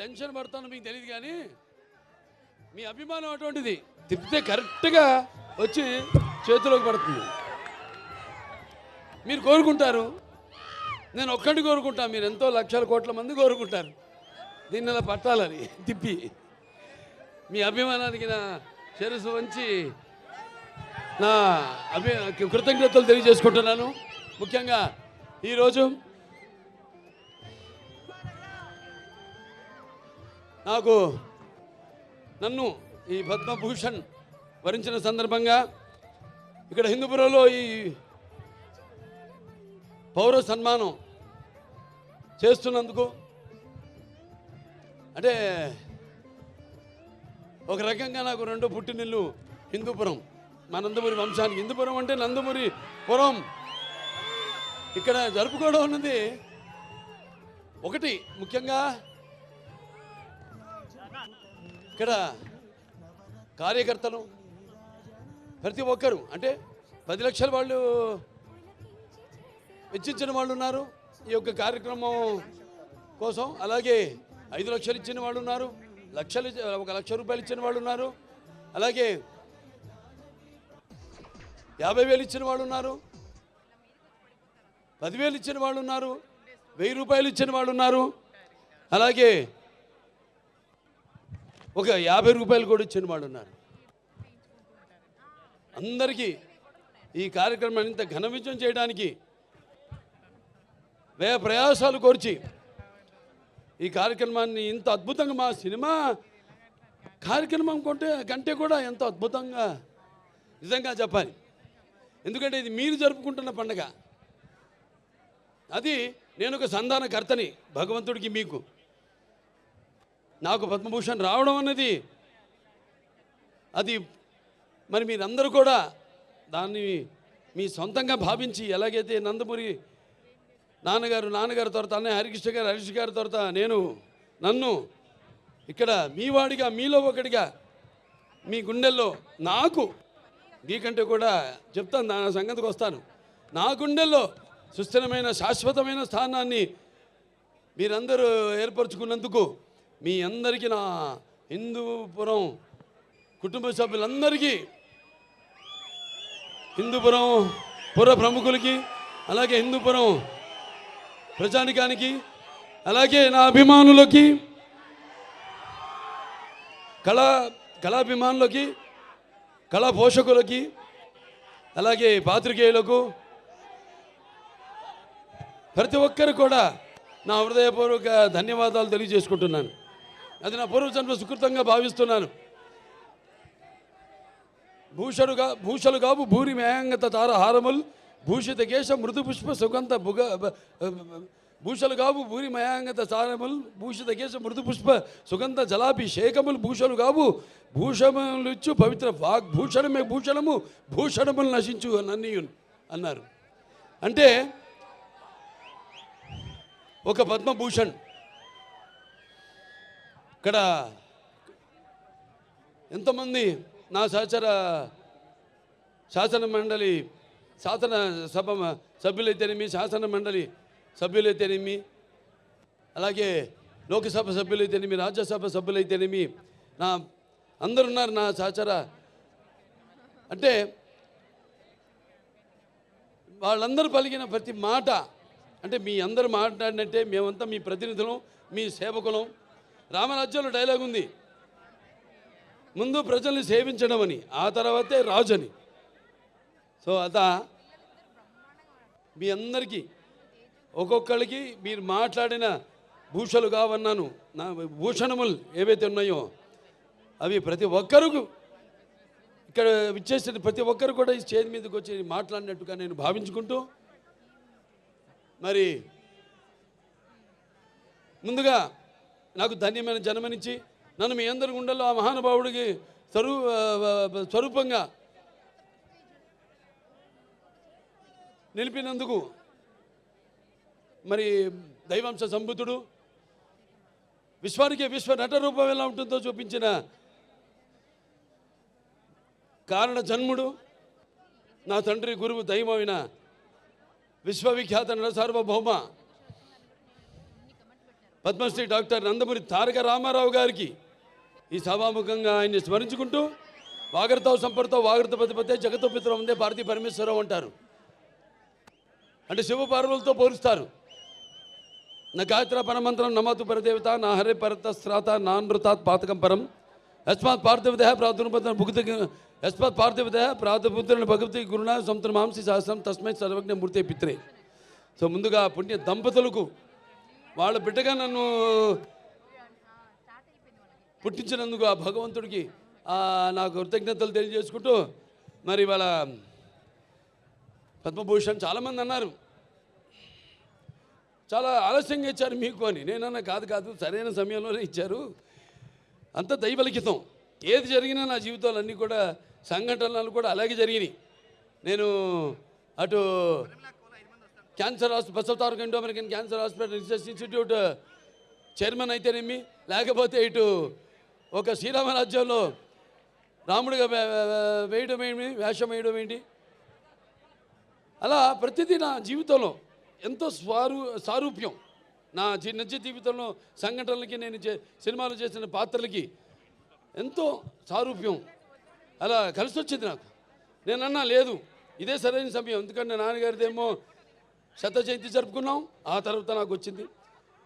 Tension పడతానో మీకు తెలియదు కానీ మీ అభిమానం అటువంటిది. తిప్పితే కరెక్ట్గా వచ్చి చేతిలోకి పడుతుంది. మీరు కోరుకుంటారు. నేను ఒక్కటి కోరుకుంటా మీరు ఎంతో లక్షల కోట్ల మంది కోరుకుంటారు. దీన్ని ఇలా పట్టాలని తిప్పి. మీ అభిమానానికి నా శిరస్సు వంచి నా అభి కృతజ్ఞతలు తెలియజేసుకుంటున్నాను. ముఖ్యంగా ఈరోజు నాకు నన్ను ఈ పద్మభూషణ్ వరించిన సందర్భంగా ఇక్కడ హిందూపురంలో ఈ పౌర సన్మానం చేస్తున్నందుకు అంటే ఒక రకంగా నాకు రెండో పుట్టినిల్లు హిందూపురం మా నందమూరి వంశానికి. హిందూపురం అంటే నందమూరి పురం. ఇక్కడ జరుపుకోవడం ఉన్నది ఒకటి. ముఖ్యంగా ఇక్కడ కార్యకర్తలు ప్రతి ఒక్కరు అంటే పది లక్షల వాళ్ళు వెచ్చించిన వాళ్ళు ఉన్నారు. ఈ యొక్క కార్యక్రమం కోసం అలాగే ఐదు లక్షలు ఇచ్చిన వాళ్ళు ఉన్నారు. లక్షలు ఒక లక్ష రూపాయలు ఇచ్చిన వాళ్ళు ఉన్నారు. అలాగే యాభై వేలు ఇచ్చిన వాళ్ళు ఉన్నారు. పదివేలు ఇచ్చిన వాళ్ళు ఉన్నారు. వెయ్యి రూపాయలు ఇచ్చిన వాళ్ళు ఉన్నారు. అలాగే ఒక యాభై రూపాయలు కూడా ఇచ్చిన వాళ్ళు ఉన్నారు. అందరికీ ఈ కార్యక్రమాన్ని ఇంత ఘన విజయం చేయడానికి వ్యయ ప్రయాసాలు కోర్చి ఈ కార్యక్రమాన్ని ఇంత అద్భుతంగా మా సినిమా కార్యక్రమం కొంటే కంటే కూడా ఎంతో అద్భుతంగా నిజంగా చెప్పాలి. ఎందుకంటే ఇది మీరు జరుపుకుంటున్న పండగ. అది నేను ఒక సంధానకర్తని భగవంతుడికి మీకు నాకు పద్మభూషణ్ రావడం అన్నది అది మరి మీరందరూ కూడా దాన్ని మీ సొంతంగా భావించి ఎలాగైతే నందమూరి నాన్నగారు నాన్నగారి తర్వాత అన్నయ్య హరికృష్ణ గారు హరీష్ గారి తర్వాత నేను నన్ను ఇక్కడ మీ వాడిగా మీలో ఒకటిగా మీ గుండెల్లో నాకు మీకంటే కూడా చెప్తాను నా సంగతికి వస్తాను. నా గుండెల్లో సుస్థిరమైన శాశ్వతమైన స్థానాన్ని మీరందరూ ఏర్పరచుకున్నందుకు మీ అందరికీ నా హిందూపురం కుటుంబ సభ్యులందరికీ హిందూపురం పుర ప్రముఖులకి అలాగే హిందూపురం ప్రజానికానికి అలాగే నా అభిమానులకి కళా కళాభిమానులకి కళా పోషకులకి అలాగే పాత్రికేయులకు ప్రతి ఒక్కరు కూడా నా హృదయపూర్వక ధన్యవాదాలు తెలియజేసుకుంటున్నాను. అది నా పూర్వజన్మ సుకృతంగా భావిస్తున్నాను. భూషడుగా భూషలు కావు భూరి మేయంగత తార హారముల్ భూషిత కేశ మృదు పుష్ప సుగంధ భుగ భూషలు కావు భూరి మయాంగత సారముల్ భూషిత కేశ మృదు పుష్ప సుగంధ జలాభిషేకములు భూషలు కావు భూషములిచ్చు పవిత్ర వాగ్ భూషణమే భూషణము భూషణములు నశించు నన్నీయున్ అన్నారు. అంటే ఒక పద్మభూషణ్ ఇక్కడ ఎంతమంది నా సహచర శాసన మండలి శాసన సభ సభ్యులైతేనేమి శాసన మండలి సభ్యులైతేనేమి అలాగే లోకసభ సభ్యులైతేనేమి రాజ్యసభ సభ్యులైతేనేమి నా అందరున్నారు నా సహచర. అంటే వాళ్ళందరూ పలికిన ప్రతి మాట అంటే మీ అందరూ మాట్లాడినట్టే మేమంతా మీ ప్రతినిధులం మీ సేవకులం. రామరాజ్యంలో డైలాగ్ ఉంది. ముందు ప్రజల్ని సేవించడం అని ఆ తర్వాతే రాజు అని సో అత మీ అందరికీ ఒక్కొక్కరికి మీరు మాట్లాడిన భూషలు కావన్నాను నా భూషణములు ఏవైతే ఉన్నాయో అవి ప్రతి ఒక్కరికి ఇక్కడ విచ్చేసిన ప్రతి ఒక్కరు కూడా ఈ చేతి మీదకి వచ్చి మాట్లాడినట్టుగా నేను భావించుకుంటూ మరి ముందుగా నాకు ధన్యమైన జన్మనిచ్చి నన్ను మీ అందరి గుండెల్లో ఆ మహానుభావుడికి స్వరూ స్వరూపంగా నిలిపినందుకు మరి దైవాంశ సంబుతుడు విశ్వానికి విశ్వ నట రూపం ఎలా ఉంటుందో చూపించిన కారణ జన్ముడు నా తండ్రి గురువు దైవమైన విశ్వవిఖ్యాత నట సార్వభౌమ పద్మశ్రీ డాక్టర్ నందమూరి తారక రామారావు గారికి ఈ సభాముఖంగా ఆయన్ని స్మరించుకుంటూ వాగర్తావు సంపర్తో వాగర్త పతిపతే జగతో పిత్రం ఉందే భారతీ పరమేశ్వరరావు అంటారు. అంటే శివపార్వలతో పోలుస్తారు. నా గాయత్ర పరమంత్రం నమాతు పరదేవత నా హరే పరత శ్రాత నానృతాత్ పాతకం పరం. యస్మాత్ పార్థివదేహ ప్రాతుర్పత్ర భుక్తి యస్మాత్ పార్థివదేహ ప్రాతుపుత్రుని భగవతి గురుణ సముద్ర మాంసి సహస్రం తస్మై సర్వజ్ఞ మూర్తి పిత్రే. సో ముందుగా పుణ్య దంపతులకు వాళ్ళ బిడ్డగా నన్ను పుట్టించినందుకు ఆ భగవంతుడికి నాకు కృతజ్ఞతలు తెలియజేసుకుంటూ మరి వాళ్ళ పద్మభూషణ్ చాలామంది అన్నారు. చాలా ఆలస్యంగా ఇచ్చారు మీకు అని. నేనన్నా కాదు కాదు సరైన సమయంలోనే ఇచ్చారు. అంత దైవలిఖితం. ఏది జరిగినా నా జీవితాలు అన్నీ కూడా సంఘటనలు కూడా అలాగే జరిగినాయి. నేను అటు cancer hospital Basavataraka Indo American cancer hospital research institute chairman అయితేనేమి లేకపోతే ఇటు ఒక శ్రీరామ రాజ్యంలో రాముడిగా వేయడం ఏమి వేషం వేయడం ఏంటి? అలా ప్రతిదీ నా జీవితంలో ఎంతో స్వారు సారూప్యం. నా జీ- నిజ జీవితంలో సంఘటనలకి నేను చే- సినిమాలు చేసిన పాత్రలకి ఎంతో సారూప్యం. అలా కలిసి వచ్చింది నాకు. నేను అన్నా లేదు. ఇదే సరైన సమయం. ఎందుకంటే నాన్నగారిదేమో శత జయంతి జరుపుకున్నాం. ఆ తర్వాత నాకు వచ్చింది.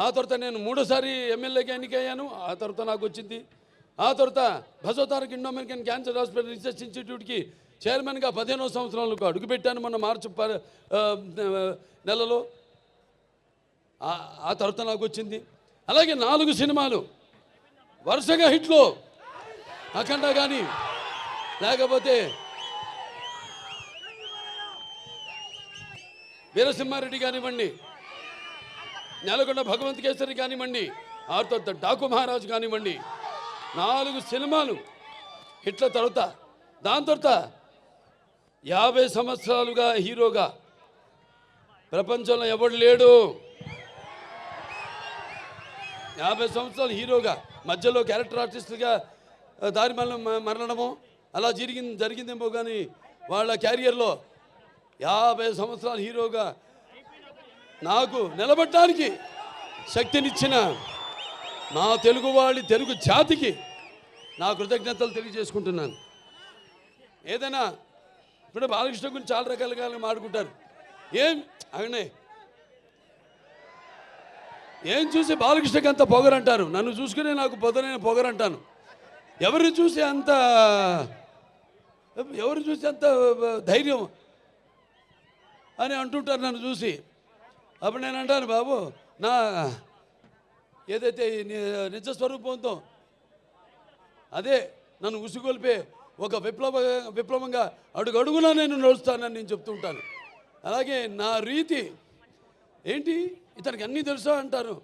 ఆ తర్వాత నేను మూడోసారి ఎమ్మెల్యేకి ఎన్నికయ్యాను. ఆ తర్వాత నాకు వచ్చింది. ఆ తర్వాత భజోతారక్ Indo American cancer hospital research ఇన్స్టిట్యూట్కి చైర్మన్గా పదిహేనో సంవత్సరాలకు అడుగుపెట్టాను మొన్న మార్చి ప- నెలలో. ఆ- ఆ తర్వాత నాకు వచ్చింది. అలాగే నాలుగు సినిమాలు. వరుసగా హిట్లు. అఖండ కానీ లేకపోతే వీరసింహారెడ్డి కానివ్వండి నెలకొండ భగవంత్ కేసరి కానివ్వండి ఆ తర్వాత డాకు మహారాజు కానివ్వండి నాలుగు సినిమాలు హిట్ల తర్వాత దాని తర్వాత యాభై సంవత్సరాలుగా హీరోగా ప్రపంచంలో ఎవడు లేడు? యాభై సంవత్సరాలు హీరోగా మధ్యలో క్యారెక్టర్ ఆర్టిస్ట్గా దారి మరణ మరణము అలా జరిగింది జరిగిందేమో కానీ వాళ్ళ క్యారియర్లో యాభై సంవత్సరాలు హీరోగా నాకు నిలబడటానికి శక్తినిచ్చిన నా తెలుగు వాళ్ళి తెలుగు జాతికి నా కృతజ్ఞతలు తెలియజేసుకుంటున్నాను. ఏదైనా ఇప్పుడు బాలకృష్ణ గురించి చాలా రకాలుగా మాట్లాడుకుంటారు. ఏం అగనే ఏం చూసి బాలకృష్ణకి అంత పొగరంటారు? నన్ను చూసుకునే నాకు పొదనైన పొగరంటాను. ఎవరిని చూసి అంత ఎవరు చూసి అంత ధైర్యం? అని అంటుంటారు నన్ను చూసి. అప్పుడు నేను అంటాను బాబు నా ఏదైతే నిజ స్వరూపంతో అదే నన్ను ఉసిగొల్పే ఒక విప్లవ విప్లవంగా అడుగు అడుగునా నేను నడుస్తానని నేను చెప్తుంటాను అలాగే నా రీతి ఏంటి? ఇతనికి అన్నీ తెలుసా అంటారు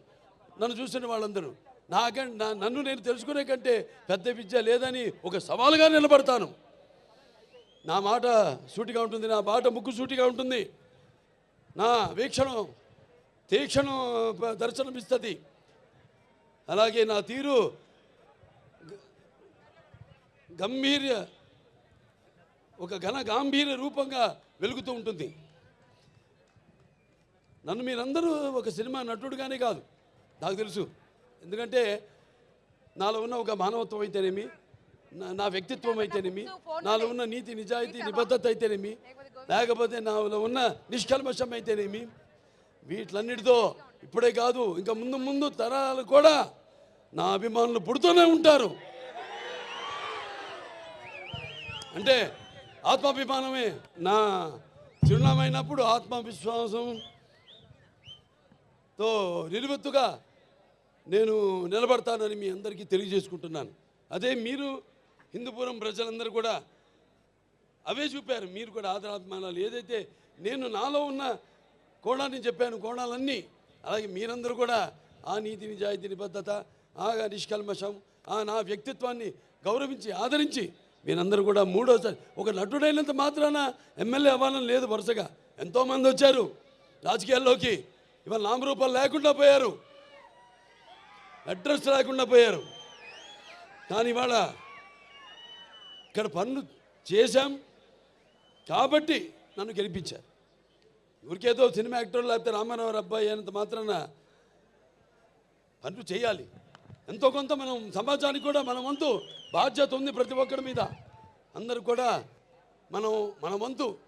నన్ను చూసిన వాళ్ళందరూ. నాకంటే నా నన్ను నేను తెలుసుకునే కంటే పెద్ద విద్య లేదని ఒక సవాలుగా నిలబడతాను. నా మాట సూటిగా ఉంటుంది నా మాట ముక్కు సూటిగా ఉంటుంది. నా వీక్షణం తీక్షణం దర్శనమిస్తుంది. అలాగే నా తీరు గంభీర్య ఒక ఘన గాంభీర్య రూపంగా వెలుగుతూ ఉంటుంది. నన్ను మీరందరూ ఒక సినిమా నటుడుగానే కాదు నాకు తెలుసు. ఎందుకంటే నాలో ఉన్న ఒక మానవత్వం అయితేనేమి నా వ్యక్తిత్వం అయితేనేమి నాలో ఉన్న నీతి నిజాయితీ నిబద్ధత అయితేనేమి లేకపోతే నాలో ఉన్న నిష్కల్మషం అయితేనేమి వీటిలన్నిటితో ఇప్పుడే కాదు ఇంకా ముందు ముందు తరాలు కూడా నా అభిమానులు పుడుతూనే ఉంటారు. అంటే ఆత్మాభిమానమే నా చిరునామైనప్పుడు ఆత్మవిశ్వాసం తో నిలువెత్తుగా నేను నిలబడతానని మీ అందరికీ తెలియజేసుకుంటున్నాను. అదే మీరు హిందూపురం ప్రజలందరూ కూడా అవే చూపారు. మీరు కూడా ఆదరాభిమానాలు. ఏదైతే నేను నాలో ఉన్న కోణాన్ని చెప్పాను కోణాలన్నీ అలాగే మీరందరూ కూడా ఆ నీతి నిజాయితీ నిబద్ధత ఆ నిష్కల్మషం ఆ నా వ్యక్తిత్వాన్ని గౌరవించి ఆదరించి మీరందరూ కూడా మూడోసారి ఒక నటుడైనంత మాత్రాన ఎమ్మెల్యే అవ్వాలని లేదు వరుసగా. ఎంతోమంది వచ్చారు రాజకీయాల్లోకి. ఇవాళ నామరూపాలు లేకుండా పోయారు. అడ్రస్ లేకుండా పోయారు. కానీ ఇవాళ ఇక్కడ పనులు చేశాం. కాబట్టి నన్ను గెలిపించారు. ఊరికేదో సినిమా యాక్టర్ లేకపోతే రామారావు అబ్బాయి అయినంత మాత్రాన పనులు చేయాలి. ఎంతో కొంత మనం సమాజానికి కూడా మన వంతు బాధ్యత ఉంది ప్రతి ఒక్కరి మీద. అందరూ కూడా మనం మన వంతు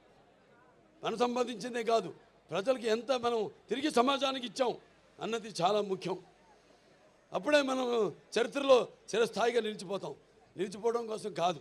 మన సంబంధించిందే కాదు. ప్రజలకి ఎంత మనం తిరిగి సమాజానికి ఇచ్చాం అన్నది చాలా ముఖ్యం. అప్పుడే మనం చరిత్రలో చిరస్థాయిగా నిలిచిపోతాం. నిలిచిపోవడం కోసం కాదు.